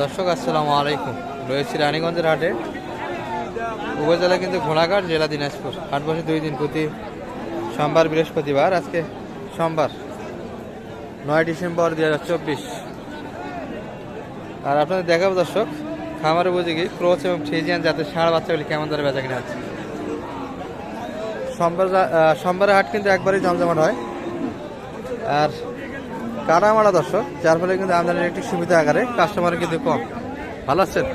দর্শক, আসসালামু আলাইকুম। রয়েছি রানীগঞ্জের হাটে। উপজেলা কিন্তু ঘোড়াঘাট, জেলা দিনাজপুর। হাট বসে দুই দিন প্রতি সোমবার, বৃহস্পতিবার, আজকে সোমবার, নয় ডিসেম্বর দুই হাজার চব্বিশ। আর আপনাদের দেখাবো দর্শক, খামার উপযোগী, ক্রোচ এবং ফ্রিজিয়ান জাতের ষাঁড় বাচ্চাগুলি কেমন দরে বেচা কিনা আছে সোমবার সোমবারের হাট কিন্তু একবারই জমজমাট হয়। আর কাটামারা দর্শক? যার ফলে কিন্তু আমদানির একটি সুবিধা আকারে কাস্টমার কিন্তু কম। ভালো আছেন?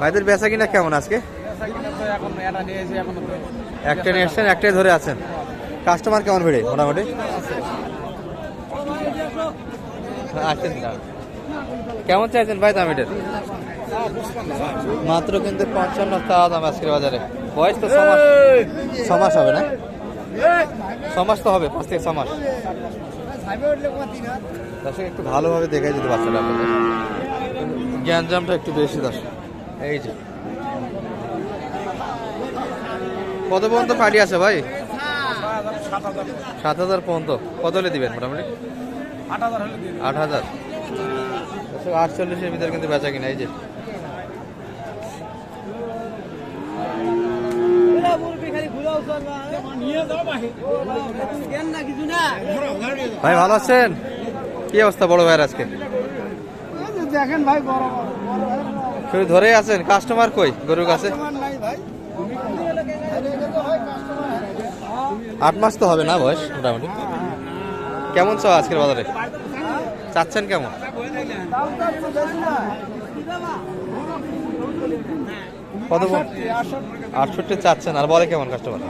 ভাইদের বেচা কিনা কেমন আজকে? একটা নিয়ে এসছেন একটাই ধরে আছেন। কাস্টমার কেমন ভিড়ে, মোটামুটি? আছেন না। কেমন চাইছেন ভাই দাম মাত্র কিন্তু পঞ্চান্ন টাকা দাম আজকের বাজারে। বয়স তো ছমাস। ছমাস হবে না? ছমাস তো হবে, পাঁচ থেকে ছমাস। দর্শক একটু ভালোভাবে দেখাই যদি বাচ্চাটা আপনাদের। জ্ঞানজামটা একটু বেশি দর্শক। এই যে। কত পর্যন্ত পার্টি আছে ভাই? সাত হাজার পর্যন্ত। কত হলে দিবেন মোটামুটি? আট হাজার। দর্শক আটচল্লিশের ভিতরে কিন্তু বেচা কিনা এই যে। ভাই, ভালো আছেন? কি অবস্থা বড় ভাইয়ের আজকে? দেখেন ভাই শুধু ধরেই আছেন? কাস্টমার কই? গরুর কাছে? আট মাস তো হবে না বয়স, মোটামুটি। কেমন চাও আজকের বাজারে? চাচ্ছেন কেমন? কত? আটষট্টি চাচ্ছেন, আর বলে কেমন কাস্টমার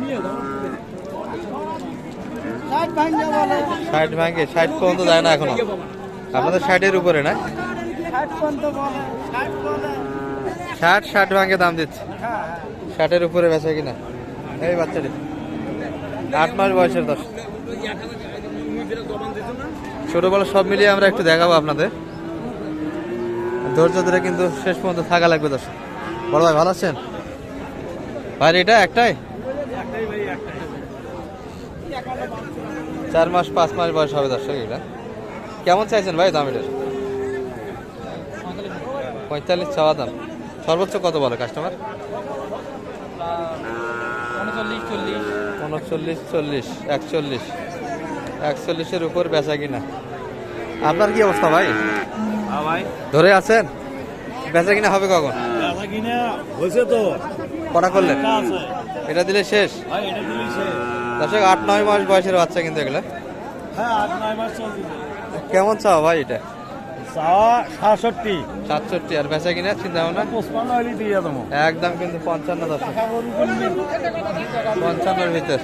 ষাট ভাঙে, ষাট পর্যন্ত যায় না এখনও। আপনাদের ষাটের উপরে না? ষাট ষাট ভাঙে দাম দিচ্ছে। ষাটের উপরে বেচা কিনা? এই বাচ্চাটি। আট মাস বয়সের দশ। ছোট সব মিলিয়ে আমরা একটু দেখাবো আপনাদের। ধৈর্য ধরে কিন্তু শেষ পর্যন্ত থাকা লাগবে দশ বড় ভাই ভালো আছেন? ভাই এটা একটাই? চার মাস পাঁচ মাস বয়স হবে দর্শক এটা। কেমন চাইছেন ভাই দাম এটার? পঁয়তাল্লিশ চাওয়া দাম। সর্বোচ্চ কত বলে কাস্টমার উনচল্লিশ চল্লিশ একচল্লিশ। একচল্লিশের উপর বেচা কিনা। আপনার কি অবস্থা ভাই? ভাই। ধরে আছেন? বেচা কিনা হবে কখন? কিনা হয়েছে তো। কটা করলেন? এটা দিলে শেষ? দর্শক আট নয় মাস বয়সের বাচ্চা কিন্তু এগুলো। হ্যাঁ কেমন চাও ভাই এটা? সাতষট্টি। সাতষট্টি আর বেচা কিনা চিন্তা ভাবনা? পঁচপান্ন হলে দিয়ে দেবো। একদম কিন্তু পঞ্চান্ন পঞ্চান্নর ভিতর।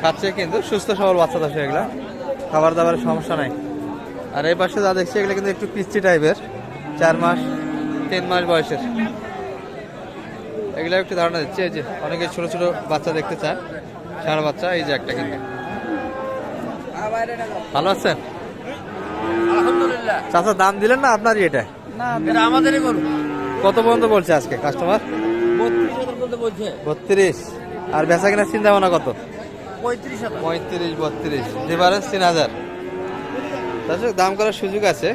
খাচ্ছে কিন্তু সুস্থ সবল বাচ্চা দশ এগুলা। খাবার দাবারের সমস্যা নাই। আর এই পাশে যা দেখছি এগুলো কিন্তু একটু পিচ্ছি টাইপের। চার মাস তিন মাস বয়সের। এগুলো একটু ধারণা দিচ্ছে এই যে অনেকে ছোট ছোট বাচ্চা দেখতে চান সারা বাচ্চা এই যে একটা কিন্তু। ভালো আছেন? চাচা দাম দিলেন না আপনারই এটা? আমাদেরই গরু। কত পর্যন্ত বলছে আজকে কাস্টমার বত্রিশ আর বেচা কিনা চিন্তা ভাবনা কত? পঁয়ত্রিশ পঁয়ত্রিশ বত্রিশ। ডিফারেন্স তিন হাজার। তাছাড়া দাম করার সুযোগ আছে।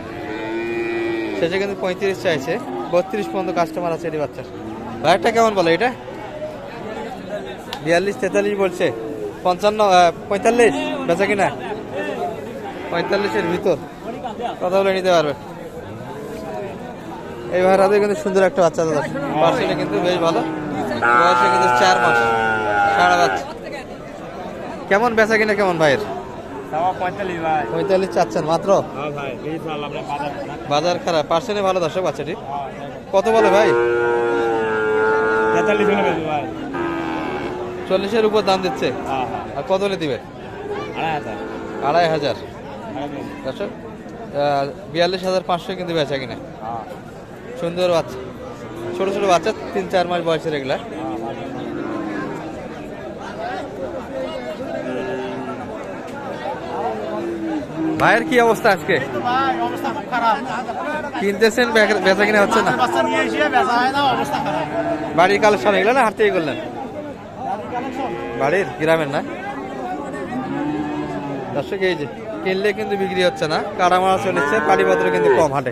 শেষে কিন্তু পঁয়ত্রিশ চাইছে। বত্রিশ পর্যন্ত কাস্টমার আছে এটি বাচ্চার। ভাইটা কেমন বলো এটা? বিয়াল্লিশ, তেতাল্লিশ বলছে। পঞ্চান্ন পঁয়তাল্লিশ, বেচা কিনা? পঁয়তাল্লিশের ভিতর। কথা বলে নিতে পারবে। এই ভাইরাতে কিন্তু সুন্দর একটা বাচ্চা দাদা। পার্সেলে কিন্তু বেশ ভালো। বয়সে কিন্তু চার মাস। সারা বাচ্চা। কেমন বেচা কিনা, কেমন ভাইয়ের? পঁয়তাল্লিশ চাচ্ছেন মাত্র? হ্যাঁ বাজার খারাপ পার্সেন্টে ভালো দর্শক বাচ্চাটি? কত বলে ভাই? চল্লিশের উপর দাম দিচ্ছে? হ্যাঁ হ্যাঁ। আর কত হলে দিবে? আড়াই হাজার। দর্শক বিয়াল্লিশ হাজার পাঁচশো কিন্তু বেচা কিনা। সুন্দর বাচ্চা। ছোট ছোট বাচ্চা তিন চার মাস বয়সের এগুলা। ভাইয়ের কি অবস্থা আজকে? কিনতেছেন বেচা- কিনা হচ্ছে না? বাড়ির কালেকশন এগুলো না হাট থেকে করলেন? বাড়ির গ্রামের না? দর্শক এই যে কিনলে কিন্তু বিক্রি হচ্ছে না কাটামারা চলেছে পাটিপত্র কিন্তু কম হাটে।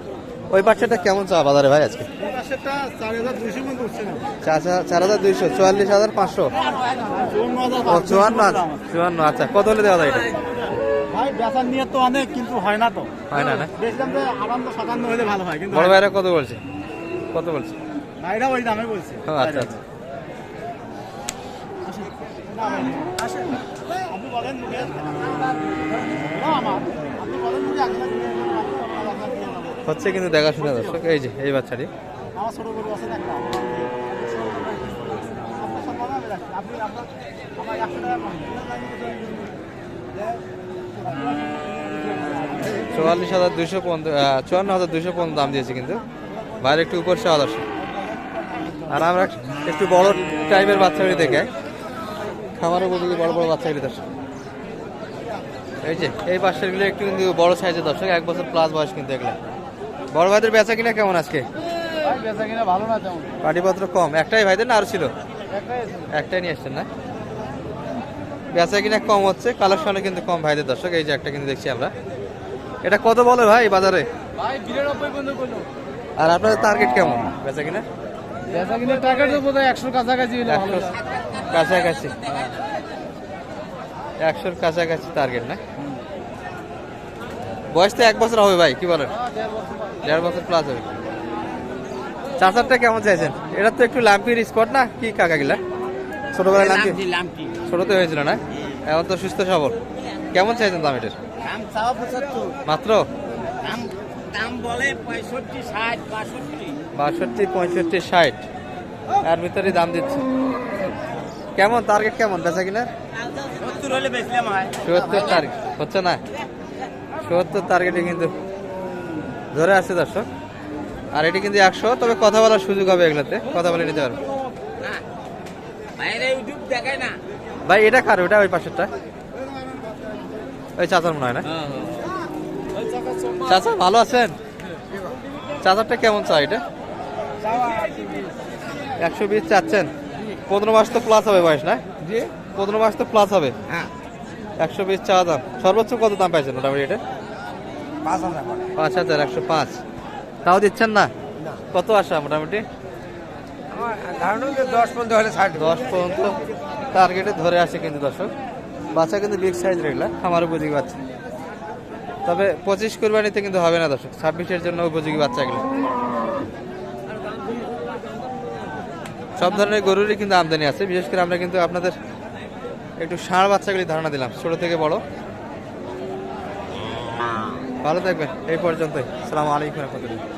ওই পাশেটা কেমন চা বাজারে ভাই আজকে? চার হাজার দুইশো চুয়াল্লিশ হাজার পাঁচশো। চুয়ান্ন চুয়ান্ন আচ্ছা কত হলে দেওয়া যায় এটা? ভাই বেচার নিয়ে তো অনেক কিন্তু হয় না তো। হয় না না? দেখলাম যে আটান্ন সাতান্ন হলে ভালো হয় কিন্তু বড় ভাইরা কত বলছে? কত বলছে? ভাইরা ওই দামে বলছে। আচ্ছা আচ্ছা। না না। হচ্ছে কিন্তু দেখাশোনা দর্শক এই যে এই বাচ্চাটি। আমার ছোট গরু আছে রাখি। আপনি আপনার আমার একশো টাকা চুয়াল্লিশ হাজার দুশো পনেরো চুয়ান্ন হাজার দুশো পনেরো দাম দিয়েছে কিন্তু। বাইরে একটু উপর সে আদর্শ। আর আমরা একটু বড় টাইপের বাচ্চাগুলি দেখে খামারের উপযোগী বড় বড় বাচ্চাগুলি দর্শক। এই যে এই বাচ্চাগুলো একটু কিন্তু বড় সাইজের দর্শক এক বছর প্লাস বয়স কিন্তু এগুলো। বড় ভাইদের বেচা কিনা কেমন আজকে? পাটিপত্র কম। একটাই ভাইদের না আরও ছিল? একটাই একটাই নিয়ে এসছেন না? বেচা কিনা কম হচ্ছে কালেকশনে কিন্তু কম। ভাইদের দর্শক এই যে একটা কিন্তু দেখছি আমরা। এটা কত বলে ভাই বাজারে? আর আপনাদের টার্গেট কেমন বেচা কিনা? বেচা কিনা টাকা তো বোধ একশোর কাছাকাছি কাছাকাছি। একশোর কাছাকাছি টার্গেট না? বয়স তো এক বছর হবে ভাই কি বলেন? দেড় বছর প্লাস হবে। চার্জারটা কেমন চাইছেন? এটা তো একটু লাম্পির স্পট না? কি কাকা ছোটবেলায় লাম্পি ছোটতে হয়েছিল না? এখন তো সুস্থ সবল। কেমন চাইছেন দাম এটার? মাত্র? বাষট্টি। পঁয়ষট্টি ষাট। এর ভিতরে দাম দিচ্ছে। কেমন টার্গেট কেমন? বেচা কিনা? সত্তর টার্গেট হচ্ছে না? চুয়াত্তর টার্গেটে কিন্তু ধরে আছে দর্শক। আর এটি কিন্তু একশো তবে কথা বলার সুযোগ হবে এগুলোতে। কথা বলে নিতে পারব বাইরে ইউটিউব দেখায় না ভাই এটা কার? ওটা ওই পাশেরটা? ওই চাচার মনে হয় না? চাচা ভালো আছেন? চাচারটা কেমন চা এটা? একশো বিশ চাচ্ছেন? পনেরো মাস তো প্লাস হবে বয়স না? পনেরো মাস তো প্লাস হবে? হ্যাঁ। একশো বিশ চা দাম। সর্বোচ্চ কত দাম পাইছেন মোটামুটি এটা? পাঁচ হাজার। একশো পাঁচ। তাও দিচ্ছেন না? কত আসা মোটামুটি? ধারণা দশ পর্যন্ত হলে ষাট দশ পর্যন্ত টার্গেটে ধরে আসে কিন্তু দর্শক। বাচ্চা কিন্তু বিগ সাইজ রেগুলা আমার উপযোগী বাচ্চা। তবে পঁচিশ কোরবানিতে কিন্তু হবে না দর্শক, ছাব্বিশের জন্য উপযোগী বাচ্চা এগুলো। সব ধরনের গরুরই কিন্তু আমদানি আছে, বিশেষ করে আমরা কিন্তু আপনাদের একটু ষাঁড় বাচ্চাগুলি ধারণা দিলাম, ছোট থেকে বড়। ভালো থাকবেন, এই পর্যন্তই। সালাম আলাইকুম রহমতুল্লাহ।